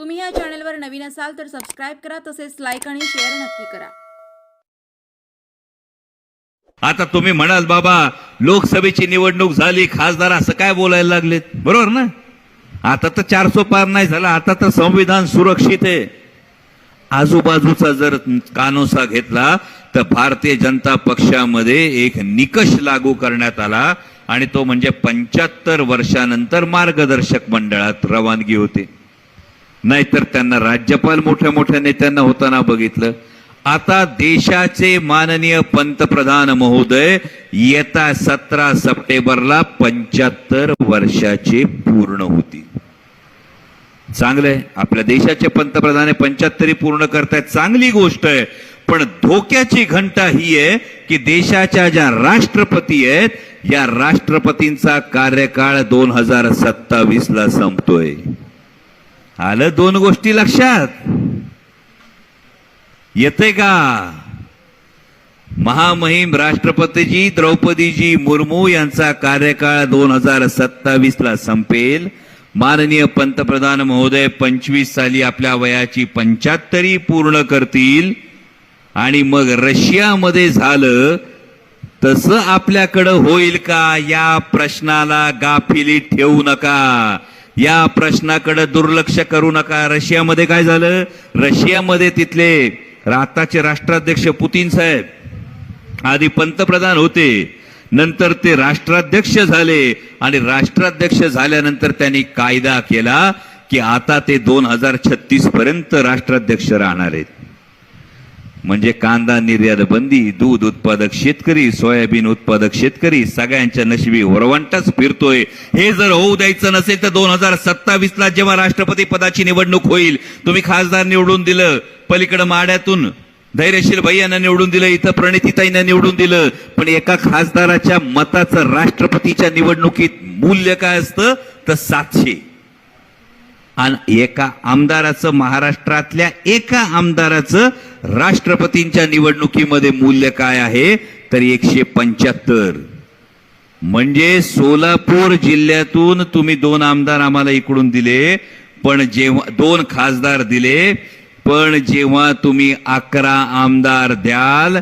तुम्ही या चॅनलवर नवीन असाल तर सबस्क्राईब करा तसेच लाईक आणि शेअर नक्की करा. आता तुम्ही म्हणाल बाबा लोकसभेची निवडणूक झाली खासदार असं काय बोलायला लागलेत? बरोबर ना? आता तर चारसो पार नाही झाला आता तर संविधान सुरक्षित आहे. आजूबाजूचा जर कानोसा घेतला तर भारतीय जनता पक्षामध्ये एक निकष लागू करण्यात आला आणि तो म्हणजे पंच्याहत्तर वर्षानंतर मार्गदर्शक मंडळात रवानगी होते. नाहीतर त्यांना राज्यपाल मोठ्या मोठ्या नेत्यांना होताना बघितलं. आता देशाचे माननीय पंतप्रधान महोदय येत्या सतरा सप्टेंबरला पंच्याहत्तर वर्षाचे पूर्ण होतील. चांगलंय. आपल्या देशाचे पंतप्रधान पंच्याहत्तरी पूर्ण करतायत. चांगली गोष्ट आहे. पण धोक्याची घंटा ही आहे की देशाच्या ज्या राष्ट्रपती आहेत या राष्ट्रपतींचा कार्यकाळ दोन हजार सत्तावीस ला संपतोय. आलं दोन गोष्टी लक्षात. येते का? महामहिम राष्ट्रपतीजी द्रौपदीजी मुर्मू यांचा कार्यकाळ दोन हजार सत्तावीस ला संपेल. माननीय पंतप्रधान महोदय पंचवीस साली आपल्या वयाची पंच्याहत्तरी पूर्ण करतील. आणि मग रशियामध्ये झालं तसं आपल्याकडं होईल का? या प्रश्नाला गाफिली ठेवू नका. या प्रश्नाकडे दुर्लक्ष करू नका. रशियामध्ये काय झालं? रशियामध्ये तिथले आताचे राष्ट्राध्यक्ष पुतीन साहेब आधी पंतप्रधान होते. नंतर ते राष्ट्राध्यक्ष झाले आणि राष्ट्राध्यक्ष झाल्यानंतर त्यांनी कायदा केला की आता ते दोन हजार छत्तीस पर्यंत राष्ट्राध्यक्ष राहणार आहेत. म्हणजे कांदा निर्यात बंदी दूध उत्पादक शेतकरी सोयाबीन उत्पादक शेतकरी सगळ्यांच्या नशिबी वरवंटाच फिरतोय. हे जर होऊ द्यायचं नसेल तर दोन हजार सत्तावीस ला जेव्हा राष्ट्रपती पदाची निवडणूक होईल तुम्ही खासदार निवडून दिलं पलीकडे माड्यातून. धैर्यशील भैयांना निवडून दिलं इथं प्रणितीताईंना निवडून दिलं. पण एका खासदाराच्या मताचं राष्ट्रपतीच्या निवडणुकीत मूल्य काय असतं? तर सातशे. आणि एका आमदाराचं महाराष्ट्रातल्या एका आमदाराचं राष्ट्रपतींच्या निवडणुकीमध्ये मूल्य काय आहे? तर एकशे पंच्याहत्तर. म्हणजे सोलापूर जिल्ह्यातून तुम्ही दोन आमदार आम्हाला इकडून दिले पण जेव्हा दोन खासदार दिले पण जेव्हा तुम्ही अकरा आमदार द्याल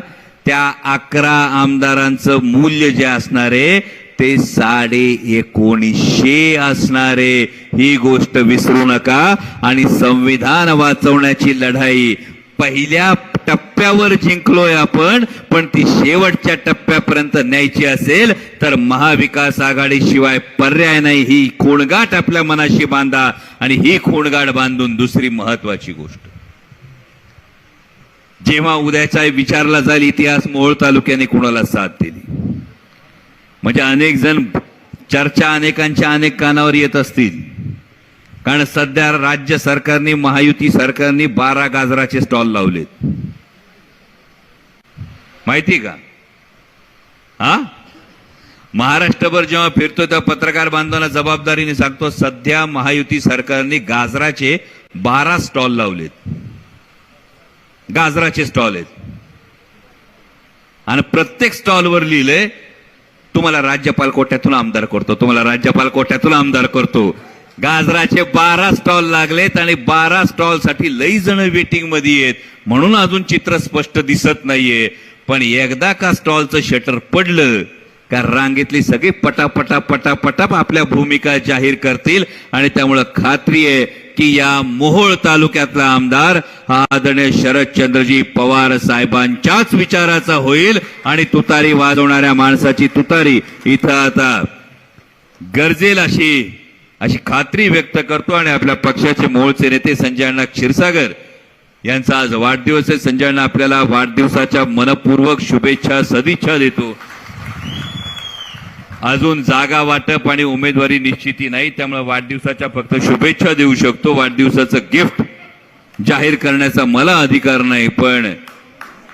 त्या अकरा आमदारांचं मूल्य जे असणार आहे ते साडे एकोणीसशे असणारे ही गोष्ट विसरू नका. आणि संविधान वाचवण्याची लढाई पहिल्या टप्प्यावर जिंकलोय आपण पण ती शेवटच्या टप्प्यापर्यंत न्यायची असेल तर महाविकास आघाडी शिवाय पर्याय नाही. ही खोणगाठ आपल्या मनाशी बांधा आणि ही खोणगाठ बांधून दुसरी महत्वाची गोष्ट. जेव्हा उद्याचा विचारला जाईल इतिहास मोहोळ तालुक्याने कुणाला साथ दिली? म्हणजे अनेक जण चर्चा अनेकांच्या अनेक कानावर येत असतील. कारण सध्या राज्य सरकारने महायुती सरकारने बारा गाजराचे स्टॉल लावलेत. माहिती का? हा? महाराष्ट्रभर जेव्हा फिरतो तेव्हा पत्रकार बांधवांना जबाबदारीने सांगतो सध्या महायुती सरकारने गाजराचे बारा स्टॉल लावलेत. गाजराचे स्टॉल आहेत. आणि प्रत्येक स्टॉलवर लिहिलंय तुम्हाला राज्यपाल कोट्यातून आमदार करतो तुम्हाला राज्यपाल कोट्यातून आमदार करतो. गाजराचे बारा स्टॉल लागलेत आणि बारा स्टॉलसाठी लई जण वेटिंगमध्ये आहेत. म्हणून अजून चित्र स्पष्ट दिसत नाहीये. पण एकदा का स्टॉलचं शटर पडलं का रांगेतली सगळी पटापटा पटापटाप आपल्या भूमिका जाहीर करतील आणि त्यामुळं खात्री आहे की या मोहोळ तालुक्यातला आमदार हा आदरणीय शरदचंद्रजी पवार साहेबांच्याच विचाराचा होईल आणि तुतारी वाजवणाऱ्या माणसाची तुतारी. इथं आता गरजेल अशी अशी खात्री व्यक्त करतो आणि आपल्या पक्षाचे मूळचे नेते संजय अण्णा क्षीरसागर यांचा आज वाढदिवस आहे. संजय अण्णा आपल्याला वाढदिवसाच्या मनपूर्वक शुभेच्छा सदिच्छा देतो. अजून जागा वाटप आणि उमेदवारी निश्चिती नाही त्यामुळे वाढदिवसाच्या फक्त शुभेच्छा देऊ शकतो. वाढदिवसाचं गिफ्ट जाहीर करण्याचा मला अधिकार नाही पण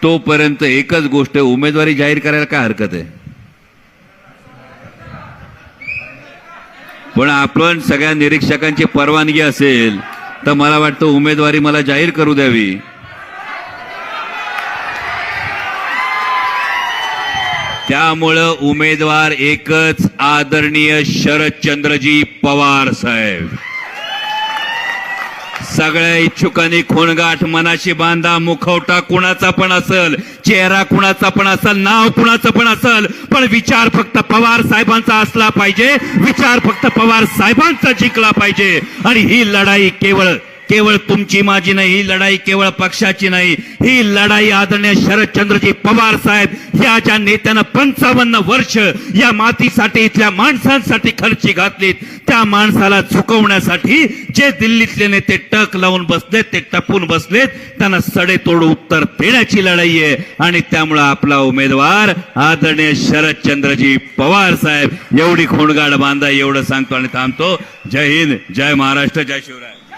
तोपर्यंत एकच गोष्ट उमेदवारी जाहीर करायला काय हरकत आहे? पण आपण सगळ्या निरीक्षकांची परवानगी असेल तर मला वाटतं उमेदवारी मला जाहीर करू द्यावी. त्यामुळं उमेदवार एकच आदरणीय शरदचंद्रजी पवार साहेब. सगळ्या इच्छुकांनी खोणगाठ मनाशी बांधा मुखवटा कुणाचा पण असल चेहरा कुणाचा पण असल नाव कुणाचं पण असल पण विचार फक्त पवार साहेबांचा असला पाहिजे विचार फक्त पवार साहेबांचा जिंकला पाहिजे. आणि ही लढाई केवळ केवळ तुमची माझी नाही ही लढाई केवळ पक्षाची नाही. ही लढाई आदरणीय शरदचंद्रजी पवार साहेब या ज्या नेत्यानं पंचावन्न वर्ष या मातीसाठी इथल्या माणसांसाठी खर्ची घातलीत त्या माणसाला झुकवण्यासाठी जे दिल्लीतले नेते टक लावून बसलेत ते टपून बसलेत त्यांना सडेतोड उत्तर देण्याची लढाई आहे. आणि त्यामुळं आपला उमेदवार आदरणीय शरदचंद्रजी पवार साहेब एवढी खोणगाड बांधा एवढं सांगतो आणि थांबतो. जय हिंद जय महाराष्ट्र जय शिवराय.